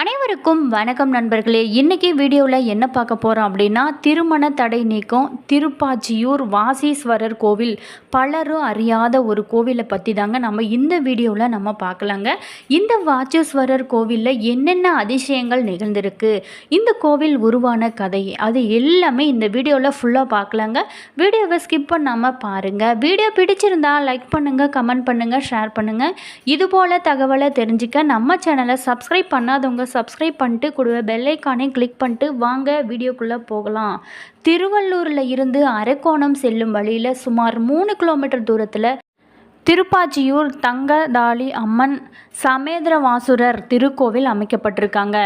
அனைவருக்கும் வணக்கம் நண்பர்களே. இன்றைக்கி வீடியோவில் என்ன பார்க்க போகிறோம் அப்படின்னா திருமண தடை நீக்கம் திருப்பாச்சியூர் வாசீஸ்வரர் கோவில். பலரும் அறியாத ஒரு கோவிலை பற்றி தாங்க நம்ம இந்த வீடியோவில் நம்ம பார்க்கலாங்க. இந்த வாச்சீஸ்வரர் கோவிலில் என்னென்ன அதிசயங்கள் நிகழ்ந்திருக்கு இந்த கோவில் உருவான கதை அது எல்லாமே இந்த வீடியோவில் ஃபுல்லாக பார்க்கலாங்க. வீடியோவை ஸ்கிப் பண்ணாமல் பாருங்கள் வீடியோ பிடிச்சிருந்தா லைக் பண்ணுங்கள் கமெண்ட் பண்ணுங்கள் ஷேர் பண்ணுங்கள் இதுபோல் தகவலை தெரிஞ்சுக்க நம்ம சேனலை சப்ஸ்கிரைப் பண்ணாதவங்க சப்ஸ்கிரைப் பண்ணிட்டு கூடவே பெல்லைக்கானே கிளிக் பண்ணிட்டு வாங்க வீடியோக்குள்ளே போகலாம். திருவள்ளூரில் இருந்து அரக்கோணம் செல்லும் வழியில் சுமார் மூணு கிலோமீட்டர் தூரத்தில் திருப்பாச்சியூர் தங்கதாளி அம்மன் சமேந்திரவாசுரர் திருக்கோவில் அமைக்கப்பட்டிருக்காங்க.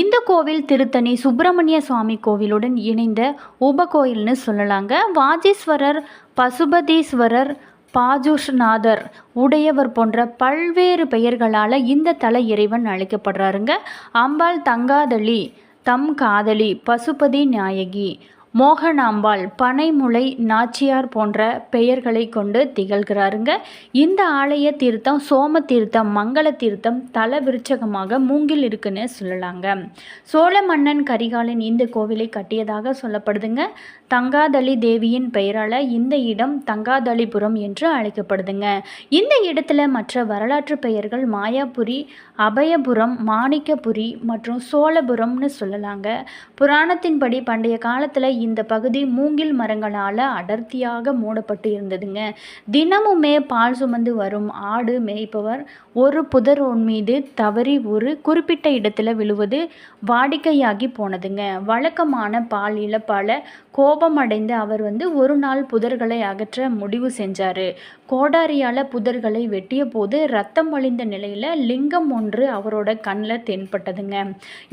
இந்த கோவில் திருத்தணி சுப்பிரமணிய சுவாமி கோவிலுடன் இணைந்த உபகோயில்னு சொல்லலாங்க. வாஜீஸ்வரர் பசுபதீஸ்வரர் பாஜுஷ்நாதர் உடையவர் போன்ற பல்வேறு பெயர்களால் இந்த தல இறைவன் அழைக்கப்படுறாருங்க. அம்பாள் தங்காதளி தம் காதலி பசுபதி நாயகி மோகனாம்பாள் பனைமுளை நாச்சியார் போன்ற பெயர்களை கொண்டு திகழ்கிறாருங்க. இந்த ஆலய தீர்த்தம் சோம தீர்த்தம் மங்கள தீர்த்தம் தல விருச்சகமாக மூங்கில் இருக்குன்னு சொல்லலாங்க. சோழ மன்னன் கரிகாலன் இந்த கோவிலை கட்டியதாக சொல்லப்படுதுங்க. தங்காதளி தேவியின் பெயரால் இந்த இடம் தங்காதளிபுரம் என்று அழைக்கப்படுதுங்க. இந்த இடத்துல மற்ற வரலாற்று பெயர்கள் மாயாபுரி அபயபுரம் மாணிக்கபுரி மற்றும் சோழபுரம்னு சொல்லலாங்க. புராணத்தின்படி பண்டைய காலத்தில் இந்த பகுதி மூங்கில் மரங்களால் அடர்த்தியாக மூடப்பட்டு இருந்ததுங்க. தினமுமே பால் சுமந்து வரும் ஆடு மேய்ப்பவர் ஒரு புதர் மீது தவறி ஒரு குறிப்பிட்ட இடத்துல விழுவது வாடிக்கையாகி போனதுங்க. வழக்கமான பால் இழப்பால் கோபமடைந்த அவர் வந்து ஒரு நாள் புதர்களை அகற்ற முடிவு செஞ்சார். கோடாரியால் புதர்களை வெட்டிய போது ரத்தம் வழிந்த நிலையில் லிங்கம் ஒன்று அவரோட கண்ணில் தென்பட்டதுங்க.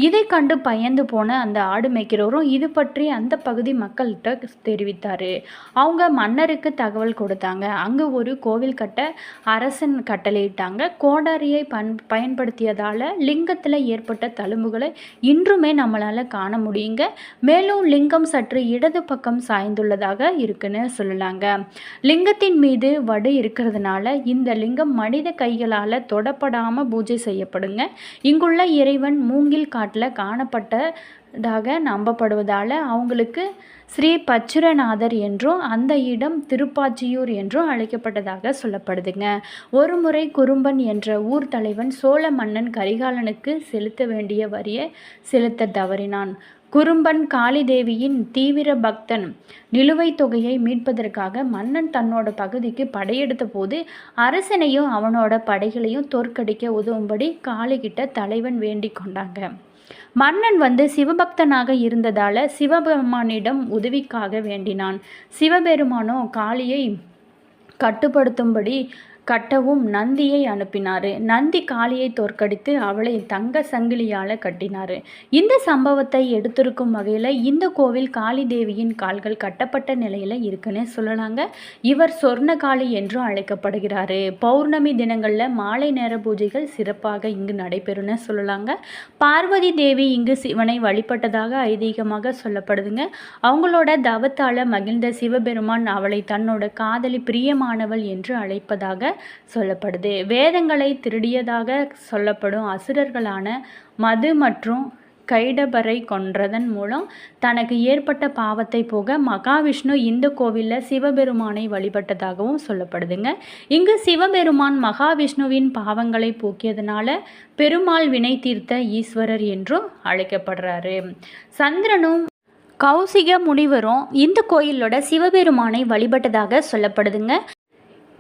இதை கண்டு பயந்து போன அந்த ஆடு மேய்க்கிறவரும் இது பற்றி அந்த பகுதி மக்கள்கிட்ட தெரிவித்தார். அவங்க மன்னருக்கு தகவல் கொடுத்தாங்க. அங்கே ஒரு கோவில் கட்ட அரசன் கட்டளையிட்டாங்க. கோடாரியை பன் பயன்படுத்தியதால் லிங்கத்தில் ஏற்பட்ட தழும்புகளை இன்றுமே நம்மளால் காண முடியுங்க. மேலும் லிங்கம் சற்று இடது பக்கம் சாய்ந்துள்ளதாக இருக்குன்னு சொல்லலாங்க. லிங்கத்தின் மீது வடு இருக்கிறதுனால இந்த லிங்கம் மனித கைகளால் தொடப்படாமல் பூஜை செய்யப்படுங்க. இங்குள்ள இறைவன் மூங்கில் காட்டில் காணப்பட்ட தாக நம்பப்படுவதால் அவங்களுக்கு ஸ்ரீ பச்சுரநாதர் என்றும் அந்த இடம் திருப்பாச்சியூர் என்றும் அழைக்கப்பட்டதாக சொல்லப்படுதுங்க. ஒரு முறை குறும்பன் என்ற ஊர் தலைவன் சோழ மன்னன் கரிகாலனுக்கு செலுத்த வேண்டிய வரியை செலுத்த தவறினான். குறும்பன் காளிதேவியின் தீவிர பக்தன் நிலுவைத் தொகையை மீட்பதற்காக மன்னன் தன்னோட பகுதிக்கு படையெடுத்த போது அரசனையும் அவனோட படைகளையும் தோற்கடிக்க உதவும்படி காளிகிட்ட தலைவன் வேண்டிக் கொண்டாங்க. மன்னன் வந்து சிவபக்தனாக இருந்ததால் சிவபெருமானிடம் உதவிக்காக வேண்டினான். சிவபெருமானோ காளியை கட்டுப்படுத்தும்படி கட்டவும் நந்தியை அனுப்பினார். நந்தி காளியை தோற்கடித்து அவளை தங்க சங்கிலியால் கட்டினார். இந்த சம்பவத்தை எடுத்திருக்கும் வகையில் இந்த கோவில் காளி தேவியின் கால்கள் கட்டப்பட்ட நிலையில் இருக்குன்னு சொல்லலாங்க. இவர் சொர்ண காளி என்றும் அழைக்கப்படுகிறார். பௌர்ணமி தினங்களில் மாலை நேர பூஜைகள் சிறப்பாக இங்கு நடைபெறும்னு சொல்லலாங்க. பார்வதி தேவி இங்கு சிவனை வழிபட்டதாக ஐதீகமாக சொல்லப்படுதுங்க. அவங்களோட தவத்தால் மகிழ்ந்த சிவபெருமான் அவளை தன்னோட காதலி பிரியமானவள் என்று அழைப்பதாக சொல்லப்படுது. வேதங்களை திருடியதாக சொல்லப்படும் அசுரர்களான மது மற்றும் கைடபரை கொன்றதன் மூலம் தனக்கு ஏற்பட்ட பாவத்தை போக மகாவிஷ்ணு இந்த கோவிலில் சிவபெருமானை வழிபட்டதாகவும் சொல்லப்படுதுங்க. இங்கு சிவபெருமான் மகாவிஷ்ணுவின் பாவங்களை போக்கியதுனால பெருமாள் வினை தீர்த்த ஈஸ்வரர் என்றும் அழைக்கப்படுறாரு. சந்திரனும் கௌசிக முனிவரும் இந்த கோயிலோட சிவபெருமானை வழிபட்டதாக சொல்லப்படுதுங்க.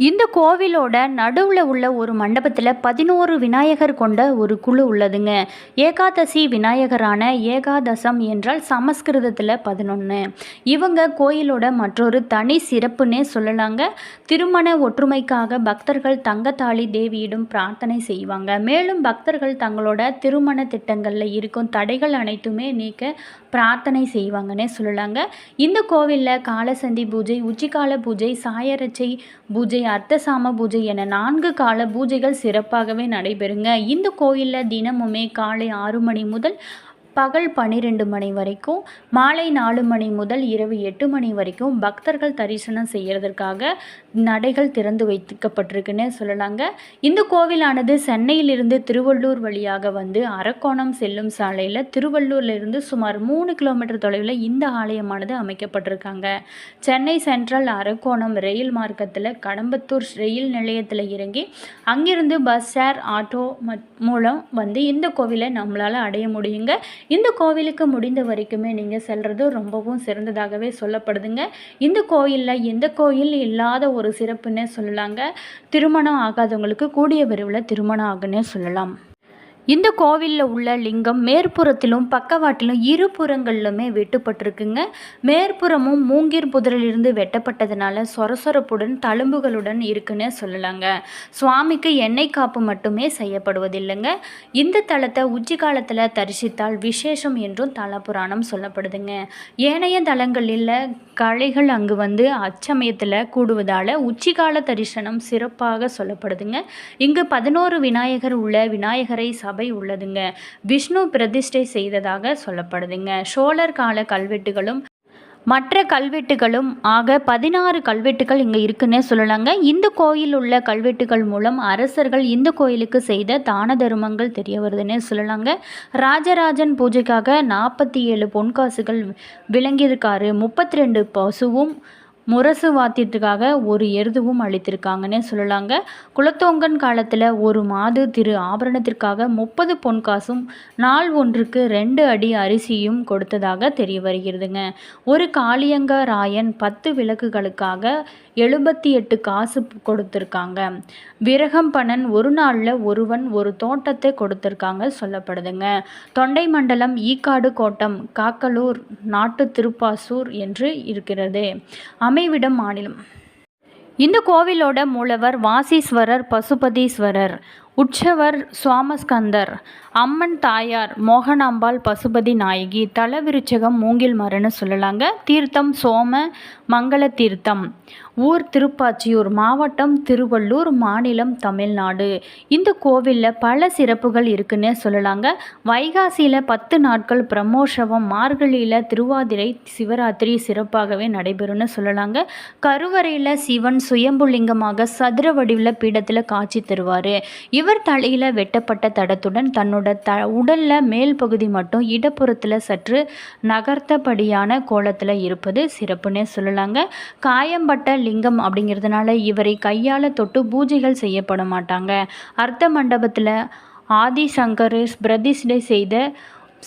இந்த கோவிலோட நடுவில் உள்ள ஒரு மண்டபத்தில் பதினோரு விநாயகர் கொண்ட ஒரு குழு உள்ளதுங்க. ஏகாதசி விநாயகரான ஏகாதசம் என்றால் சமஸ்கிருதத்தில் பதினொன்று இவங்க கோயிலோட மற்றொரு தனி சிறப்புன்னே சொல்லலாங்க. திருமண ஒற்றுமைக்காக பக்தர்கள் தங்கத்தாளி தேவியிடம் பிரார்த்தனை செய்வாங்க. மேலும் பக்தர்கள் தங்களோட திருமண திட்டங்களில் இருக்கும் தடைகள் அனைத்துமே நீக்க பிரார்த்தனை செய்வாங்கன்னே சொல்லலாங்க. இந்த கோவிலில் காலசந்தி பூஜை உச்சிக்கால பூஜை சாயரச்சை பூஜை அர்த்தசாம பூஜை என நான்கு கால பூஜைகள் சிறப்பாகவே நடைபெறுங்க. இந்த கோயிலில் தினமுமே காலை ஆறு மணி முதல் பகல் பன்னிரெண்டு மணி வரைக்கும் மாலை நாலு மணி முதல் இரவு எட்டு மணி வரைக்கும் பக்தர்கள் தரிசனம் செய்கிறதற்காக நடைகள் திறந்து வைக்கப்பட்டிருக்குன்னு சொல்லலாங்க. இந்த கோவிலானது சென்னையிலிருந்து திருவள்ளூர் வழியாக வந்து அரக்கோணம் செல்லும் சாலையில் திருவள்ளூர்லேருந்து சுமார் மூணு கிலோமீட்டர் தொலைவில் இந்த ஆலயமானது அமைக்கப்பட்டிருக்காங்க. சென்னை சென்ட்ரல் அரக்கோணம் ரயில் மார்க்கத்தில் கடம்பத்தூர் ரயில் நிலையத்தில் இறங்கி அங்கிருந்து பஸ் ஷேர் ஆட்டோ மூலம் வந்து இந்த கோவிலை நம்மளால் அடைய முடியுங்க. இந்த கோவிலுக்கு முடிந்த வரைக்குமே நீங்கள் செல்வது ரொம்பவும் சிறந்ததாகவே சொல்லப்படுதுங்க. இந்த கோயிலில் எந்த கோயில் இல்லாத ஒரு சிறப்புன்னே சொல்லலாங்க. திருமணம் ஆகாதவங்களுக்கு கூடிய விரைவில் திருமணம் ஆகுன்னே சொல்லலாம். இந்த கோவிலில் உள்ள லிங்கம் மேற்புறத்திலும் பக்கவாட்டிலும் இரு புறங்களிலுமே வெட்டுப்பட்டிருக்குங்க. மேற்புறமும் மூங்கீர் புதரிலிருந்து வெட்டப்பட்டதுனால சொரசொரப்புடன் தழும்புகளுடன் இருக்குன்னு சொல்லலாங்க. சுவாமிக்கு எண்ணெய் காப்பு மட்டுமே செய்யப்படுவதில்லைங்க. இந்த தலத்தை உச்சி காலத்தில் தரிசித்தால் விசேஷம் என்றும் தலபுராணம் சொல்லப்படுதுங்க. ஏனைய தலங்களில் கலைகள் அங்கு வந்து அச்சமயத்தில் கூடுவதால் உச்சிகால தரிசனம் சிறப்பாக சொல்லப்படுதுங்க. இங்கு பதினோரு விநாயகர் உள்ள விநாயகரை சபை உள்ளதுங்க. விஷ்ணு பிரதிஷ்டை செய்ததாக சொல்லப்படுதுங்க. சோழர் கால கல்வெட்டுகளும் மற்ற கல்வெட்டுகளும் ஆக பதினாறு கல்வெட்டுகள் இங்கே இருக்குன்னே சொல்லலாங்க. இந்த கோயில் உள்ள கல்வெட்டுகள் மூலம் அரசர்கள் இந்த கோயிலுக்கு செய்த தான தர்மங்கள் தெரிய வருதுன்னே சொல்லலாங்க. ராஜராஜன் பூஜைக்காக நாற்பத்தி ஏழு பொன்காசுகள் விளங்கியிருக்காரு. முப்பத்தி ரெண்டு பசுவும் முரசு வாத்தியத்துக்காக ஒரு எருதுவும் அளித்திருக்காங்கன்னே சொல்லலாங்க. குலத்தோங்கன் காலத்தில் ஒரு மாது திரு ஆபரணத்திற்காக முப்பது பொன் காசும் நாள் ஒன்றுக்கு ரெண்டு அடி அரிசியும் கொடுத்ததாக தெரிய வருகிறதுங்க. ஒரு காளியங்க ராயன் பத்து விளக்குகளுக்காக எழுபத்தி எட்டு காசு கொடுத்துருக்காங்க. விரகம்பணன் ஒரு நாளில் ஒருவன் ஒரு தோட்டத்தை கொடுத்துருக்காங்க சொல்லப்படுதுங்க. தொண்டை மண்டலம் ஈக்காடு கோட்டம் காக்கலூர் நாட்டு திருப்பாசூர் என்று இருக்கிறது. அமைவிடம் மாநிலம். இந்த கோவிலோட மூலவர் வாசீஸ்வரர் பசுபதீஸ்வரர் உற்சவர் சுவாமஸ்கந்தர் அம்மன் தாயார் மோகனாம்பாள் பசுபதி நாயகி தலவிருச்சகம் மூங்கில் மரன்னு சொல்லலாங்க. தீர்த்தம் சோம மங்கள தீர்த்தம். ஊர் திருப்பாச்சியூர் மாவட்டம் திருவள்ளூர் மாநிலம் தமிழ்நாடு. இந்த கோவிலில் பல சிறப்புகள் இருக்குன்னு சொல்லலாங்க. வைகாசியில் பத்து நாட்கள் பிரம்மோற்சவம் மார்கழியில் திருவாதிரை சிவராத்திரி சிறப்பாகவே நடைபெறும்னு சொல்லலாங்க. கருவறையில் சிவன் சுயம்புலிங்கமாக சதுர வடிவில் பீடத்தில் காட்சி தருவார். இவர் தலையில் வெட்டப்பட்ட தடத்துடன் தன்னுடைய தன்னோட த உடலில் மேல் பகுதி மட்டும் இடப்புறத்தில் சற்று நகர்த்தபடியான கோலத்தில் இருப்பது சிறப்புன்னே சொல்லலாங்க. காயம்பட்ட லிங்கம் அப்படிங்கிறதுனால இவரை கையால் தொட்டு பூஜைகள் செய்யப்பட மாட்டாங்க. அர்த்த மண்டபத்தில் ஆதிசங்கர் பிரதிஷ்டை செய்த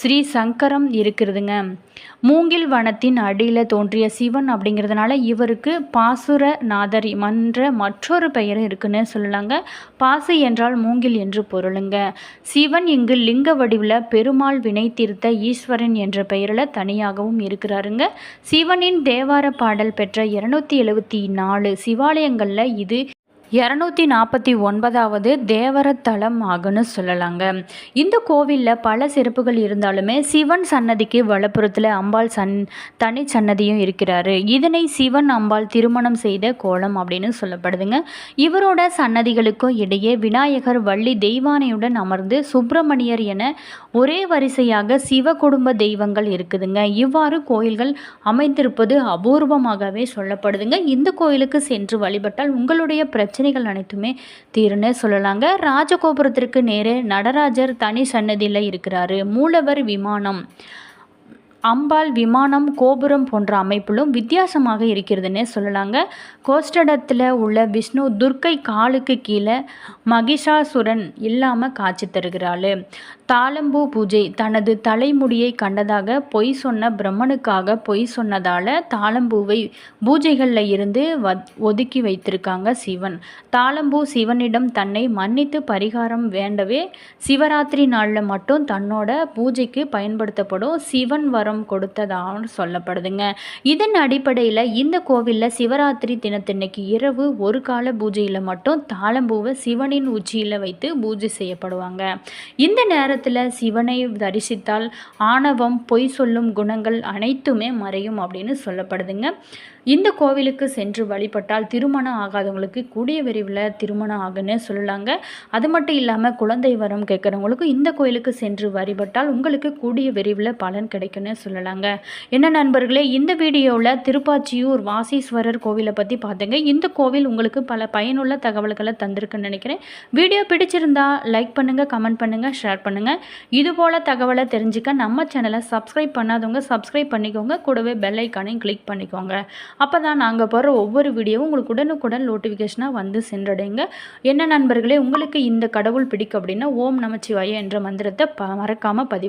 ஸ்ரீ சங்கரம் இருக்கிறதுங்க. மூங்கில் வனத்தின் அடியில் தோன்றிய சிவன் அப்படிங்கிறதுனால இவருக்கு பாசுரநாதர் மன்ற மற்றொரு பெயர் இருக்குன்னு சொல்லலாங்க. பாசு என்றால் மூங்கில் என்று பொருளுங்க. சிவன் இங்கு லிங்க வடிவில் பெருமாள் வினை தீர்த்த ஈஸ்வரன் என்ற பெயரில் தனியாகவும் இருக்கிறாருங்க. சிவனின் தேவார பாடல் பெற்ற இருநூத்தி எழுபத்தி நாலு சிவாலயங்களில் இது இரநூத்தி நாற்பத்தி ஒன்பதாவது தேவரத்தலம் ஆகுன்னு சொல்லலாங்க. இந்த கோவிலில் பல சிறப்புகள் இருந்தாலுமே சிவன் சன்னதிக்கு வலப்புறத்தில் அம்பாள் சன் தனி சன்னதியும் இருக்கிறாரு. இதனை சிவன் அம்பாள் திருமணம் செய்த கோலம் அப்படின்னு சொல்லப்படுதுங்க. இவரோட சன்னதிகளுக்கும் இடையே விநாயகர் வள்ளி தெய்வானையுடன் அமர்ந்து சுப்பிரமணியர் என ஒரே வரிசையாக சிவ குடும்ப தெய்வங்கள் இருக்குதுங்க. இவ்வாறு கோயில்கள் அமைந்திருப்பது அபூர்வமாகவே சொல்லப்படுதுங்க. இந்த கோயிலுக்கு சென்று வழிபட்டால் உங்களுடைய பிரச்சனை பிரச்சனைகள் அனைத்துமே தீருன்னு சொல்லலாங்க. ராஜகோபுரத்திற்கு நேரே நடராஜர் தனி சன்னதியில் இருக்கிறாரு. மூலவர் விமானம். அம்பாள் விமானம் கோபுரம் போன்ற அமைப்பிலும் வித்தியாசமாக இருக்கிறதுன்னே சொல்லலாங்க. கோஷ்டடத்தில் உள்ள விஷ்ணு துர்க்கை காலுக்கு கீழே மகிஷாசுரன் இல்லாமல் காட்சி தருகிறாள். தாளம்பூ பூஜை தனது தலைமுடியை கண்டதாக பொய் சொன்ன பிரம்மனுக்காக பொய் சொன்னதால் தாளம்பூவை பூஜைகளில் இருந்து வ ஒதுக்கி வைத்திருக்காங்க சிவன். தாளம்பூ சிவனிடம் தன்னை மன்னித்து பரிகாரம் வேண்டவே சிவராத்திரி நாளில் மட்டும் தன்னோட பூஜைக்கு பயன்படுத்தப்படும் சிவன் வரம் கொடுத்ததாக சொல்லப்படுதுங்க. இதன் அடிப்படையில் இந்த கோவிலில் சிவராத்திரி தினத்தன்னைக்கு இரவு ஒரு கால பூஜையில் மட்டும் தாளம்பூவை சிவனின் உச்சியில் வைத்து பூஜை செய்யப்படுவாங்க. இந்த நேரத்தில் சிவனை தரிசித்தால் ஆணவம் பொய் சொல்லும் குணங்கள் அனைத்துமே மறையும் அப்படின்னு சொல்லப்படுதுங்க. இந்த கோவிலுக்கு சென்று வழிபட்டால் திருமணம் ஆகாதவங்களுக்கு கூடிய விரைவில் திருமணம் ஆகுன்னு சொல்லலாங்க. அது மட்டும் இல்லாமல் குழந்தை வரம் கேட்குறவங்களுக்கும் இந்த கோயிலுக்கு சென்று வழிபட்டால் உங்களுக்கு கூடிய விரைவில் பலன் கிடைக்கும்னு சொல்லலாங்க. என்ன நண்பர்களே இந்த வீடியோவில் திருப்பாச்சியூர் வாசீஸ்வரர் கோவிலை பற்றி பார்த்துங்க இந்த கோவில் உங்களுக்கு பல பயனுள்ள தகவல்களை தந்திருக்குன்னு நினைக்கிறேன். வீடியோ பிடிச்சிருந்தா லைக் பண்ணுங்கள் கமெண்ட் பண்ணுங்கள் ஷேர் பண்ணுங்கள் இதுபோல் தகவலை தெரிஞ்சுக்க நம்ம சேனலை சப்ஸ்கிரைப் பண்ணாதவங்க சப்ஸ்கிரைப் பண்ணிக்கோங்க. கூடவே பெல் ஐக்கானையும் கிளிக் பண்ணிக்கோங்க. அப்போ தான் நாங்கள் போடுற ஒவ்வொரு வீடியோவும் உங்களுக்கு உடனுக்குடன் நோட்டிஃபிகேஷனாக வந்து சென்றடைங்க. என்ன நண்பர்களே உங்களுக்கு இந்த கடவுள் பிடிக்கும் அப்படின்னா ஓம் நமச்சிவாய என்ற மந்திரத்தை ப மறக்காமல் பதிவு